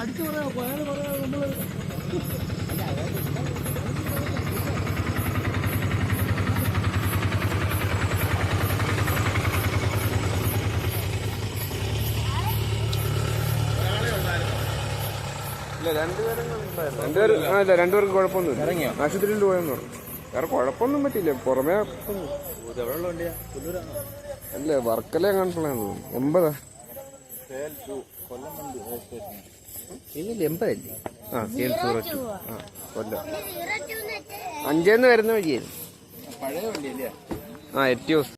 Correct പറയാം അയാൾ പറയാ നമ്മൾ രണ്ടുപേരും രണ്ടുപേർക്കും കുഴപ്പമൊന്നുമില്ല. ഇറങ്ങിയോ? ആശുപത്രിയിൽ പോയെന്ന് പറഞ്ഞു. വേറെ കുഴപ്പമൊന്നും പറ്റിയില്ല. പുറമേ അല്ലേ വർക്കലേ തോന്നുന്നു എൺപതാ. കൊല്ലം ഇതിൽ എൺപതല്ലേ ആ സി എൽ സീറോ ടു ആ കൊല്ലം. അഞ്ചേന്ന് വരുന്ന വഴിയായിരുന്നു. ആ എറ്റിയോസ്